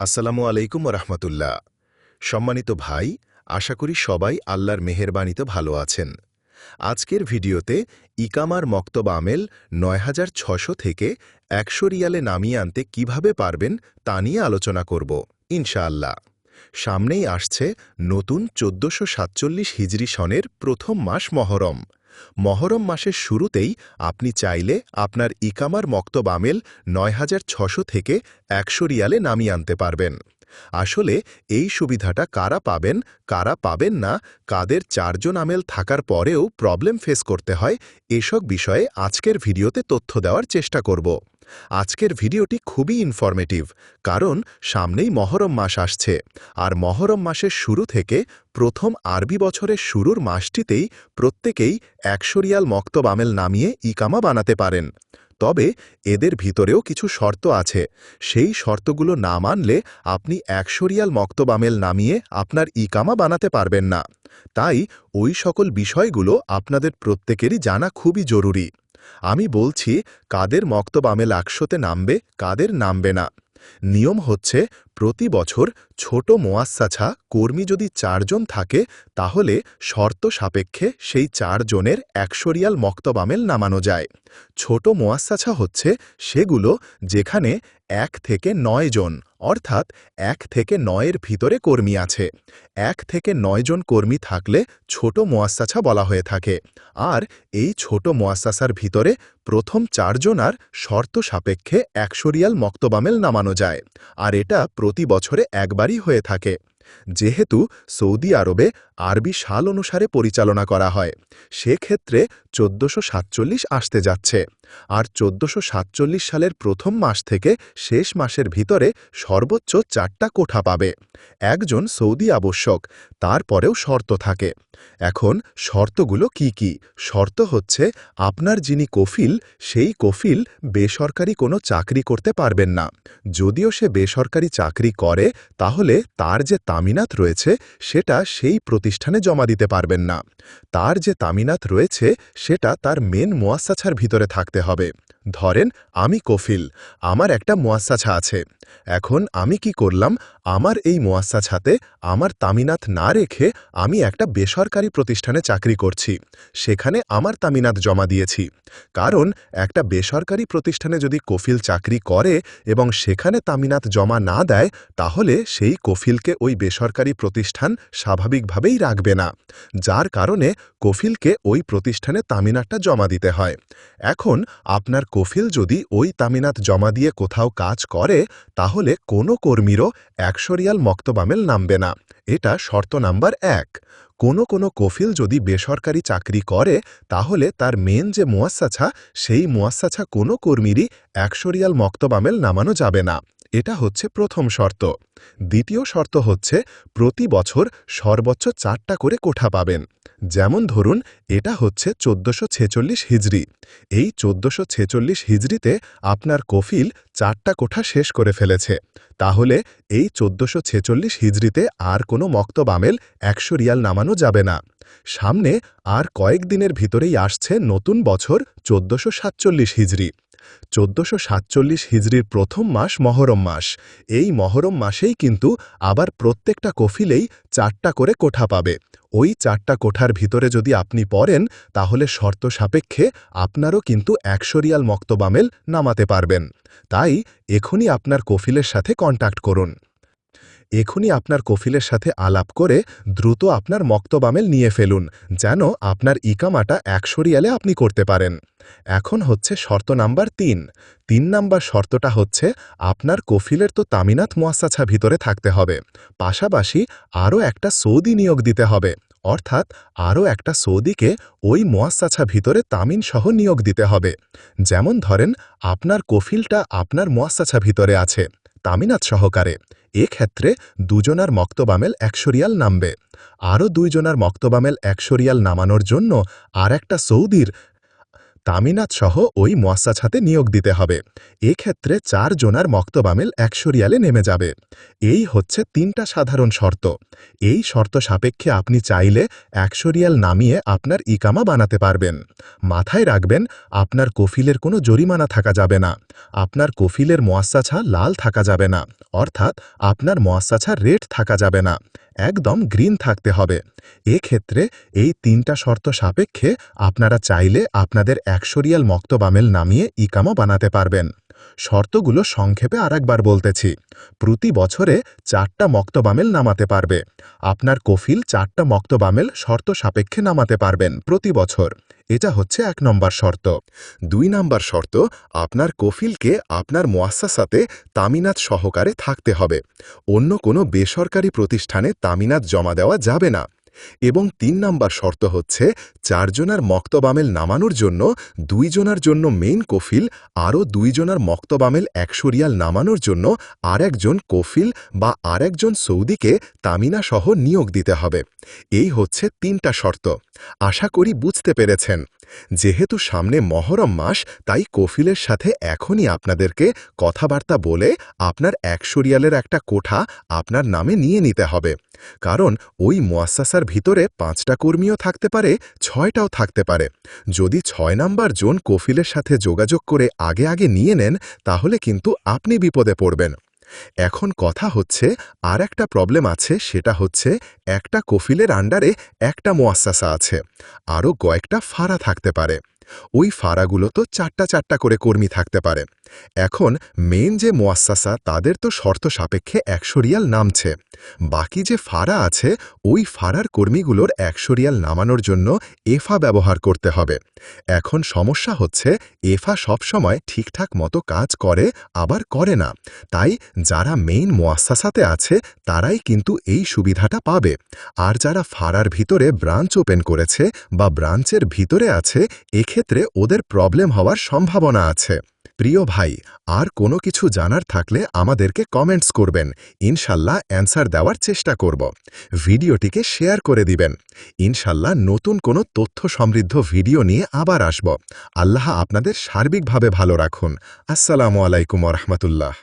আসসালামু আলাইকুম রহমতুল্লাহ সম্মানিত ভাই, আশা করি সবাই আল্লাহর মেহেরবানিতে ভালো আছেন। আজকের ভিডিওতে ইকামার মক্তব আমেল নয় থেকে একশো রিয়ালে নামিয়ে আনতে কীভাবে পারবেন তা নিয়ে আলোচনা করব, ইনশাআল্লাহ। সামনেই আসছে নতুন চোদ্দশো সাতচল্লিশ হিজরি সনের প্রথম মাস মহরম। মহরম মাসের শুরুতেই আপনি চাইলে আপনার ইকামার মক্তব আমেল নয় থেকে একশো রিয়ালে নামিয়ে আনতে পারবেন। আসলে এই সুবিধাটা কারা পাবেন কারা পাবেন না, কাদের চারজন আমেল থাকার পরেও প্রবলেম ফেস করতে হয়, এসব বিষয়ে আজকের ভিডিওতে তথ্য দেওয়ার চেষ্টা করব। আজকের ভিডিওটি খুবই ইনফরমেটিভ কারণ সামনেই মহরম মাস আসছে। আর মহরম মাসের শুরু থেকে প্রথম আরবি বছরের শুরুর মাসটিতেই প্রত্যেকেই একশো রিয়াল মক্তব আমেল নামিয়ে ইকামা বানাতে পারেন। তবে এদের ভিতরেও কিছু শর্ত আছে। সেই শর্তগুলো না মানলে আপনি একশো রিয়াল মক্তব আমেল নামিয়ে আপনার ইকামা বানাতে পারবেন না। তাই ওই সকল বিষয়গুলো আপনাদের প্রত্যেকেরই জানা খুবই জরুরি। আমি বলছি, কাদের মক্তব আমেল একশোতে নামবে, কাদের নামবে না। নিয়ম হচ্ছে, প্রতি বছর ছোট মোয়াস্সাছা কর্মী যদি চারজন থাকে, তাহলে শর্ত সাপেক্ষে সেই চারজনের একশো রিয়াল মক্তব আমেল নামানো যায়। ছোট মোয়াস্সাছা হচ্ছে সেগুলো যেখানে এক থেকে নয় জন অর্থাৎ এক থেকে নয়ের ভিতরে কর্মী আছে। এক থেকে নয় জন কর্মী থাকলে ছোট মোয়াস্সাছা বলা হয়ে থাকে। আর এই ছোট মোয়াস্সাসার ভিতরে প্রথম চারজনার শর্ত সাপেক্ষে একশো রিয়াল মক্তবামেল নামানো যায়। আর এটা প্রতি বছরে একবারই হয়ে থাকে। যেহেতু সৌদি আরবে আরবি সাল অনুসারে পরিচালনা করা হয়, সেক্ষেত্রে চোদ্দশো সাতচল্লিশ আসতে যাচ্ছে। আর চোদ্দশো সালের প্রথম মাস থেকে শেষ মাসের ভিতরে সর্বোচ্চ চারটা কোঠা পাবে। একজন সৌদি আবশ্যক, তারপরেও শর্ত থাকে। এখন শর্তগুলো কি কি? শর্ত হচ্ছে, আপনার যিনি কফিল, সেই কফিল বেসরকারি কোনো চাকরি করতে পারবেন না। যদিও সে বেসরকারি চাকরি করে, তাহলে তার যে তামিনাত রয়েছে, সেটা সেই প্রতিষ্ঠানে জমা দিতে পারবেন না। তার যে তামিনাত রয়েছে, সেটা তার মেন মোয়াসাছার ভিতরে থাকতে হবে। ধরেন, আমি কফিল, আমার একটা মোয়াসাছা আছে। এখন আমি কি করলাম, আমার এই মোয়াসাছাতে আমার তামিনাত না রেখে আমি একটা বেসরকারি প্রতিষ্ঠানে চাকরি করছি। সেখানে আমার তামিনাত জমা দিয়েছি। কারণ, একটা বেসরকারি প্রতিষ্ঠানে যদি কফিল চাকরি করে এবং সেখানে তামিনাত জমা না দেয়, তাহলে সেই কফিলকে ওই বেসরকারি প্রতিষ্ঠান স্বাভাবিকভাবেই রাখবে না। যার কারণে কফিলকে ওই প্রতিষ্ঠানে তামিনাতটা জমা দিতে হয়। এখন আপনার কফিল যদি ওই তামিনাত জমা দিয়ে কোথাও কাজ করে, তাহলে কোনো কর্মীরও একশরিয়াল মক্তবামেল নামবে না। এটা শর্ত নাম্বার এক। কোনো কোনো কফিল যদি বেসরকারি চাকরি করে, তাহলে তার মেন যে মোয়াসাছা সেই মোয়াসাছা কোনো কর্মীরই একশরিয়াল মক্তবামেল নামানো যাবে না। এটা হচ্ছে প্রথম শর্ত। দ্বিতীয় শর্ত হচ্ছে প্রতি বছর সর্বোচ্চ চারটা করে কোঠা পাবেন। যেমন ধরুন, এটা হচ্ছে চোদ্দশো ছেচল্লিশ হিজড়ি। এই চোদ্দশো ছেচল্লিশ হিজড়িতে আপনার কফিল চারটা কোঠা শেষ করে ফেলেছে। তাহলে এই চোদ্দশো ছেচল্লিশ হিজড়িতে আর কোনো মক্তব আমেল একশো রিয়াল নামানো যাবে না। সামনে আর কয়েক দিনের ভিতরেই আসছে নতুন বছর চোদ্দশো সাতচল্লিশ হিজড়ি। চোদ্দশো সাতচল্লিশ হিজড়ির প্রথম মাস মহরম মাস। এই মহরম মাসেই কিন্তু আবার প্রত্যেকটা কফিলেই চারটা করে কোঠা পাবে। ওই চারটা কোঠার ভিতরে যদি আপনি পড়েন, তাহলে শর্ত সাপেক্ষে আপনারও কিন্তু একশো রিয়াল মক্তবামেল নামাতে পারবেন। তাই এখনই আপনার কফিলের সাথে কন্ট্যাক্ট করুন। এখনই আপনার কফিলের সাথে আলাপ করে দ্রুত আপনার মক্তবামেল নিয়ে ফেলুন, যেন আপনার ইকামাটা একশো রিয়ালে আপনি করতে পারেন। এখন হচ্ছে শর্ত নাম্বার তিন। তিন নাম্বার শর্তটা হচ্ছে আপনার কফিলের তো তামিনাত মোয়াসাছা ভিতরে থাকতে হবে। পাশাপাশি আরও একটা সৌদি নিয়োগ দিতে হবে। অর্থাৎ আরও একটা সৌদিকে ওই মোয়াসাছা ভিতরে তামিন সহ নিয়োগ দিতে হবে। যেমন ধরেন, আপনার কফিলটা আপনার মোয়াসাছা ভিতরে আছে, তামিনাত সহকারে। এক্ষেত্রে দুজনার মক্তবামেল একশো রিয়াল নামবে। আরও দুইজনার মক্তবামেল একশো রিয়াল নামানোর জন্য আর একটা সৌদির তামিনাত সহ ওই মোয়াসাছাতে নিয়োগ দিতে হবে। এক্ষেত্রে চার জনার মক্তবামেল একশো রিয়ালে নেমে যাবে। এই হচ্ছে তিনটা সাধারণ শর্ত। এই শর্ত সাপেক্ষে আপনি চাইলে একশো রিয়াল নামিয়ে আপনার ইকামা বানাতে পারবেন। মাথায় রাখবেন, আপনার কফিলের কোনো জরিমানা থাকা যাবে না। আপনার কফিলের মোয়াসাছা লাল থাকা যাবে না। অর্থাৎ আপনার মোয়াসাছা রেড থাকা যাবে না। একদম গ্রিন থাকতে হবে। এক্ষেত্রে এই তিনটা শর্ত সাপেক্ষে আপনারা চাইলে আপনাদের একশো রিয়াল মক্তবামেল নামিয়ে ইকামা বানাতে পারবেন। শর্তগুলো সংক্ষেপে আরেকবার বলতেছি। প্রতি বছরে চারটা মক্তবামেল নামাতে পারবে। আপনার কফিল চারটা মক্তবামেল শর্ত সাপেক্ষে নামাতে পারবেন প্রতি বছর। এটা হচ্ছে এক নম্বর শর্ত। দুই নম্বর শর্ত, আপনার কফিলকে আপনার মোয়াসাসাতে তামিনাত সহকারে থাকতে হবে। অন্য কোনো বেসরকারি প্রতিষ্ঠানে তামিনাত জমা দেওয়া যাবে না। এবং তিন নাম্বার শর্ত হচ্ছে চারজনার মক্তবামেল নামানোর জন্য দুইজনার জন্য মেইন কফিল আরও দুইজনার মক্তবামেল একশো রিয়াল নামানোর জন্য আরেকজন কফিল বা আরেকজন সৌদিকে তামিনা সহ নিয়োগ দিতে হবে। এই হচ্ছে তিনটা শর্ত। আশা করি বুঝতে পেরেছেন। যেহেতু সামনে মহরম মাস, তাই কফিলের সাথে এখনই আপনাদেরকে কথাবার্তা বলে আপনার একশো রিয়ালের একটা কোঠা আপনার নামে নিয়ে নিতে হবে। কারণ ওই মোয়াসাসার ভিতরে পাঁচটা কর্মীও থাকতে পারে, ছয়টাও থাকতে পারে। যদি ছয় নাম্বার জন কফিলের সাথে যোগাযোগ করে আগে আগে নিয়ে নেন, তাহলে কিন্তু আপনি বিপদে পড়বেন। এখন কথা হচ্ছে আর একটা প্রবলেম আছে, সেটা হচ্ছে একটা কফিলের আন্ডারে একটা মোয়াসাসা আছে। আরও কয়েকটা ফাড়া থাকতে পারে। ওই ফাড়াগুলো তো চারটা চারটা করে কর্মী থাকতে পারে। এখন মেন যে মোয়াসাসা তাদের তো শর্ত সাপেক্ষে একশো রিয়াল নামছে। বাকি যে ফাড়া আছে, ওই ফাড়ার কর্মীগুলোর একশো রিয়াল নামানোর জন্য এফা ব্যবহার করতে হবে। এখন সমস্যা হচ্ছে, এফা সবসময় ঠিকঠাক মতো কাজ করে, আবার করে না। তাই যারা মেইন মোয়াসাসাতে আছে, তারাই কিন্তু এই সুবিধাটা পাবে। আর যারা ফাড়ার ভিতরে ব্রাঞ্চ ওপেন করেছে বা ব্রাঞ্চের ভিতরে আছে, এক্ষেত্রে ওদের প্রবলেম হওয়ার সম্ভাবনা আছে। প্রিয় ভাই, আর কোনো কিছু জানার থাকলে আমাদেরকে কমেন্টস করবেন। ইনশাল্লাহ অ্যান্সার দেওয়ার চেষ্টা করব। ভিডিওটিকে শেয়ার করে দিবেন। ইনশাল্লাহ নতুন কোনো তথ্য সমৃদ্ধ ভিডিও নিয়ে আবার আসব। আল্লাহ আপনাদের সার্বিকভাবে ভালো রাখুন। আসসালামু আলাইকুম রহমতুল্লাহ।